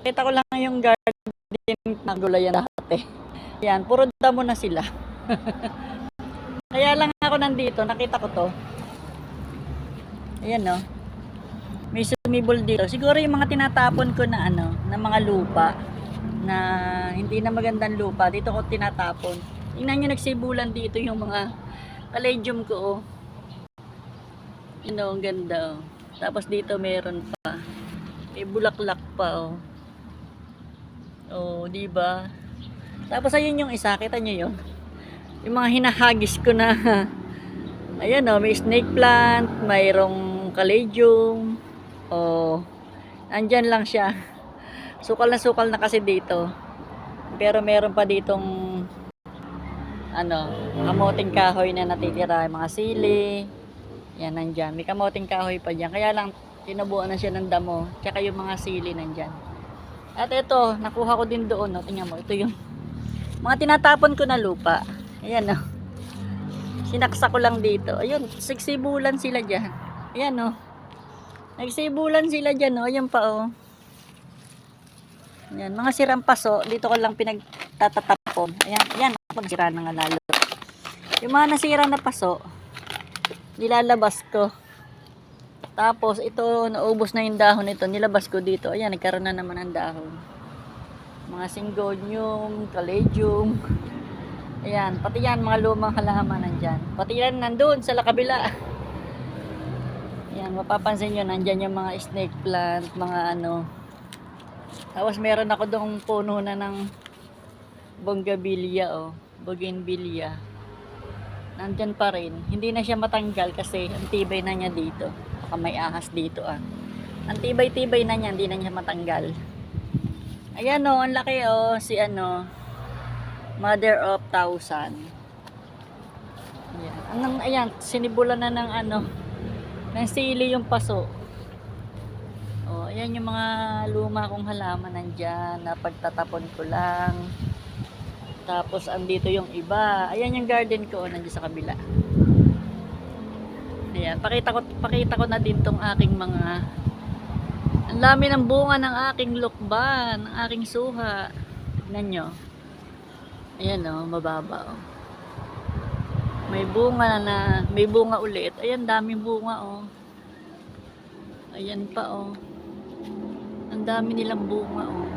Kita ko lang yung garden na gulayan dati. Yan, puro damo na sila. Kaya lang ako nandito, nakita ko to. Ayan no. May sumibol dito. Siguro yung mga tinatapon ko na ano, na mga lupa na hindi na magandang lupa, dito ko tinatapon. Tingnan nyo nagsibulan dito yung mga kaledium ko oh. You know, ang ganda oh. Tapos dito meron pa. May bulaklak pa oh. Oh, di ba? Tapos ayun yung isa, kita nyo yun? Yung mga hinahagis ko na Ayan oh, may snake plant, mayroong caladium. Oh, andyan lang siya. Sukal na sukal na kasi dito. Pero meron pa ditong ano, kamoting kahoy na natitira, mga sili. Yan, nandyan. May kamoting kahoy pa dyan. Kaya lang, tinubuan na siya ng damo. Tsaka yung mga sili nandyan. At ito, nakuha ko din doon. No? Tingnan mo, ito yung mga tinatapon ko na lupa. Ayan, no. Sinaksa ko lang dito. Ayun, siksibulan sila dyan. Ayan, no. Nagsibulan sila dyan, no. Ayan pa, oh. Ayan, mga sirang paso. Dito ko lang pinagtatatapon. Ayan, ayan. Nasira na nga lalo. Yung mga nasira na paso, nilalabas ko. Tapos, ito, naubos na yung dahon nito. Nilabas ko dito. Ayan, nagkaroon na naman ng dahon. Mga syngonium, caladium. Ayan, pati yan, mga lumang halaman nandyan. Pati yan, nandun, sa lakabila. Ayan, mapapansin nyo, nandyan yung mga snake plant, mga ano. Tapos meron ako dong puno na ng bonggabilya, oh. Bougainvillea. Nandyan pa rin. Hindi na siya matanggal kasi ang tibay na niya dito. Baka may ahas dito, ah. Ang tibay-tibay na niya, hindi na niya matanggal. Ayan, oh, ang laki, oh. Si ano, Mother of Thousand. Ayan. Anong, ayan, sinibulan na ng ano, ng sili yung paso. Oh, ayan yung mga luma kong halaman nandyan na pagtatapon ko lang. Tapos andito yung iba. Ayan yung garden ko, oh, nandiyan sa kabila. Ayan, pakita ko, pakita ko na din tong aking mga ang dami ng bunga ng aking lukban, ng aking suha. Tignan nyo. Ayan o, oh, mababa o. Oh. May bunga na, may bunga ulit. Ayan, daming bunga o. Oh. Ayan pa o. Oh. Ang dami nilang bunga o. Oh.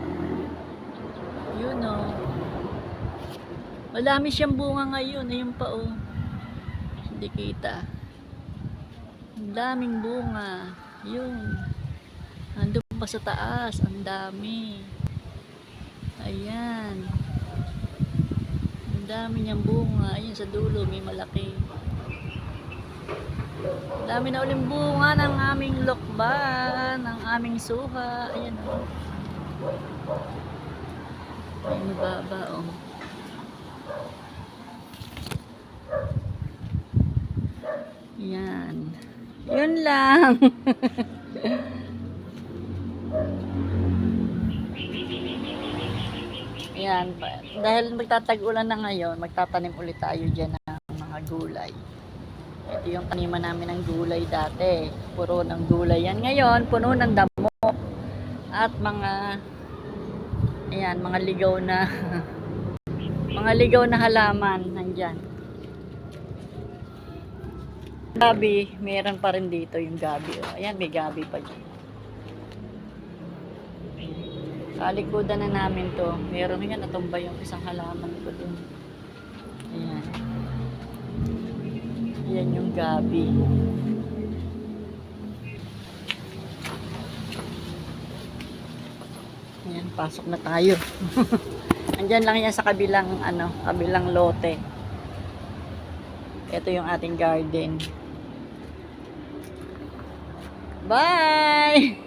Yun o. Oh. Madami siyang bunga ngayon. Ayun pa o. Oh. Hindi kita. Daming bunga. Yun. Nandun pa sa taas. Ang dami. Ayan. Ang dami niyang bunga. Ayun sa dulo, may malaki. Dami na uling bunga ng aming lokban, ng aming suha. Ayan o. Oh. Ay, mababa o. Oh. Yan. Yun lang. Ayan, dahil magtatag-ulan na ngayon, magtatanim ulit tayo dyan ng mga gulay. Ito yung taniman namin ng gulay dati. Puro ng gulay yan. Ngayon, puno ng damo. At mga, ayan, mga ligaw na, mga ligaw na halaman nandyan. Gabi, meron pa rin dito yung gabi. Oh. Ayan, may gabi pa dyan. Kalikudan na namin to. Meron nga natumba yung isang halaman ko dun. Ayan. Ayan yung gabi. Ayan, pasok na tayo. Andyan lang yan sa kabilang, ano, kabilang lote. Ito yung ating garden. Bye!